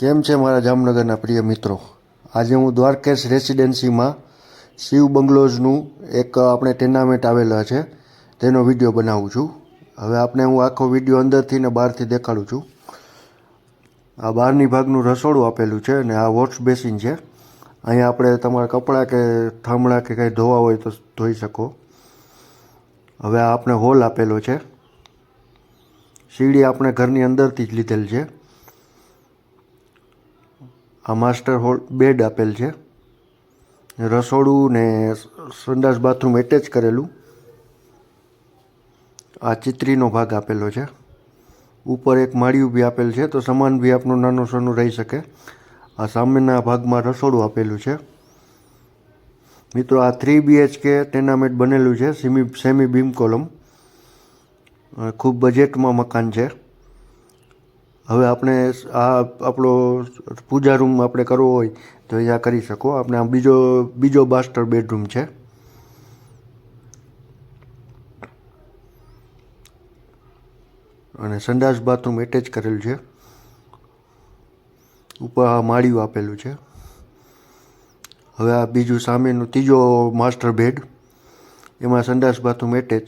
કેમ છે મારા જામનગરના પ્રિય મિત્રો? આજે હું દ્વારકેશ રેસિડેન્સીમાં શિવ બંગલોઝનું એક આપણે ટેર્નામેન્ટ આવેલા છે, તેનો વીડિયો બનાવું છું. હવે આપણે હું આખો વીડિયો અંદરથી ને બહારથી દેખાડું છું. આ બહારની ભાગનું રસોડું આપેલું છે અને આ વોશ બેસિન છે. અહીંયા આપણે તમારા કપડાં કે થાંભળા કે કંઈ ધોવા હોય તો ધોઈ શકો. હવે આ આપણે હોલ આપેલો છે. સીડી આપણે ઘરની અંદરથી જ લીધેલ છે. આ માસ્ટર હોલ બેડ આપેલ છે. રસોડું ને સંડાસ બાથરૂમ એટેચ કરેલું. આ ચિત્રીનો ભાગ આપેલો છે. ઉપર એક માળિયું બી આપેલ છે તો સામાન બી આપનું નાનું સોનું રહી શકે. આ સામેના ભાગમાં રસોડું આપેલું છે. મિત્રો, આ થ્રી બીએચકે ટેર્નામેન્ટ બનેલું છે, સેમી સેમી બીમ કોલમ ખૂબ બજેટમાં મકાન છે. હવે આપણે આ આપણો પૂજા રૂમ આપણે કરવો હોય તો એ આ કરી શકો. આપણે આ બીજો બીજો માસ્ટર બેડરૂમ છે. અને સંડાસ બાથરૂમ એટેચ કરેલું છે. ઉપર આ માળિયું આપેલું છે. હવે આ બીજું સામેનું ત્રીજો માસ્ટર બેડ, એમાં સંડાસ બાથરૂમ એટેચ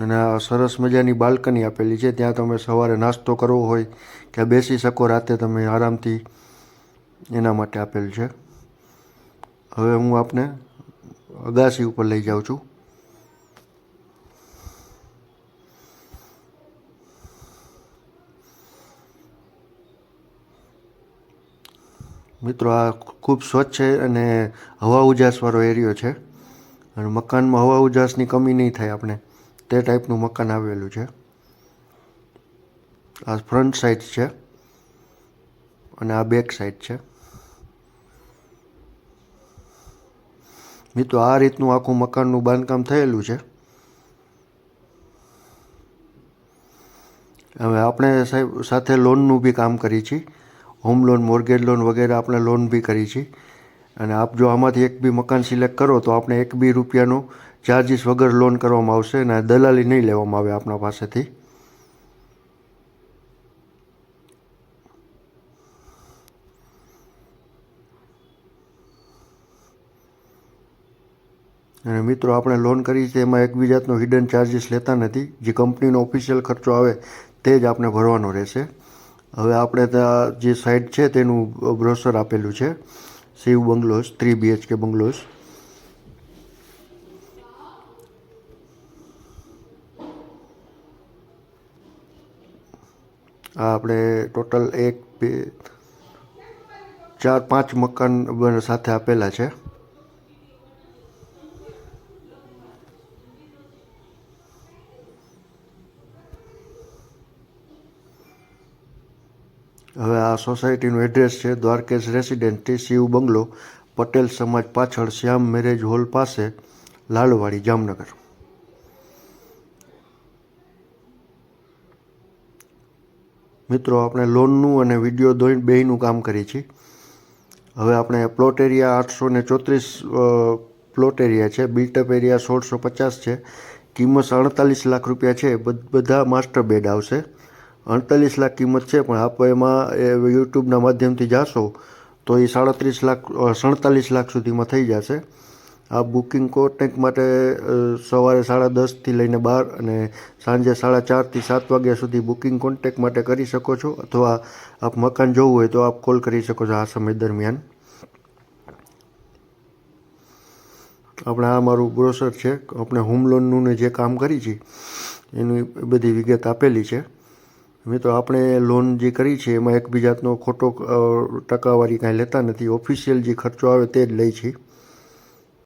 અને આ સરસ મજાની બાલ્કની આપેલી છે. ત્યાં તમે સવારે નાસ્તો કરવો હોય કે બેસી શકો, રાતે તમે આરામથી એના માટે આપેલ છે. હવે હું આપને અગાસી ઉપર લઈ જાઉં છું. મિત્રો, આ ખૂબ સ્વચ્છ છે અને હવા ઉજાસવાળો એરિયો છે. અને મકાનમાં હવા ઉજાસની કમી નહીં થાય આપણે. તે ટાઈપનું મકાન આવેલું છે. આ ફ્રન્ટ સાઈડ છે અને આ બેક સાઈડ છે. મિત્રો, આ રીતનું આખું મકાનનું બાંધકામ થયેલું છે. હવે આપણે સાહેબ સાથે લોનનું બી કામ કરી છીએ હોમ લોન, મોર્ગેજ લોન વગેરે આપણે લોન બી કરી છીએ અને આપ જો આમાંથી એક બી મકાન સિલેક્ટ કરો તો આપણે એક બી રૂપિયાનું ચાર્જિસ વગર લોન કરવામાં આવશે અને દલાલી નહીં લેવામાં આવે આપણા પાસેથી. અને મિત્રો, આપણે લોન કરી છે, એમાં એક જાતનો હિડન ચાર્જિસ લેતા નથી. જે કંપનીનો ઓફિશિયલ ખર્ચો આવે તે જ આપણે ભરવાનો રહેશે. હવે આપણે ત્યાં જે સાઇટ છે તેનું બ્રોશર આપેલું છે. Shiv bungalows three BHK bungalows આ આપણે ટોટલ એક, બે, ચાર, પાંચ મકાન સાથે આપેલા છે. હવે આ સોસાયટીનું એડ્રેસ છે, દ્વારકેશ રેસિડેન્ટી શિવ બંગલો, પટેલ સમાજ પાછળ, શ્યામ મેરેજ હોલ પાસે, લાલવાડી, જામનગર. મિત્રો, આપણે લોનનું અને વીડિયો દોઈ બેયનું કામ કરીએ છીએ. હવે આપણે પ્લોટ એરિયા આઠસો ને ચોત્રીસ પ્લોટ એરિયા છે. બિલ્ટઅપ એરિયા સોળસો પચાસ છે. કિંમત અડતાલીસ લાખ રૂપિયા છે. બધ- માસ્ટર બેડ આવશે. અડતાલીસ લાખ કિંમત છે, પણ આપ એમાં, એ યુટ્યુબના માધ્યમથી જાશો, તો એ સાડત્રીસ લાખ સડતાલીસ લાખ સુધીમાં થઈ જશે. આ બુકિંગ કોન્ટેક્ટ માટે સવારે સાડા દસથી લઈને બાર અને સાંજે સાડા ચારથી સાત વાગ્યા સુધી બુકિંગ કોન્ટેક માટે કરી શકો છો અથવા આપ મકાન જોવું હોય તો આપ કોલ કરી શકો છો આ સમય દરમિયાન. આપણે આ મારું બ્રોશર છે. આપણે હોમ લોનનું ને જે કામ કરી છે, એની બધી વિગત આપેલી છે. મિત્રો, આપણે લોન જે કરી છે, એમાં એક બી ખોટો ટકાવારી કાંઈ લેતા નથી. ઓફિશિયલ જે ખર્ચો આવે તે જ લઈ છીએ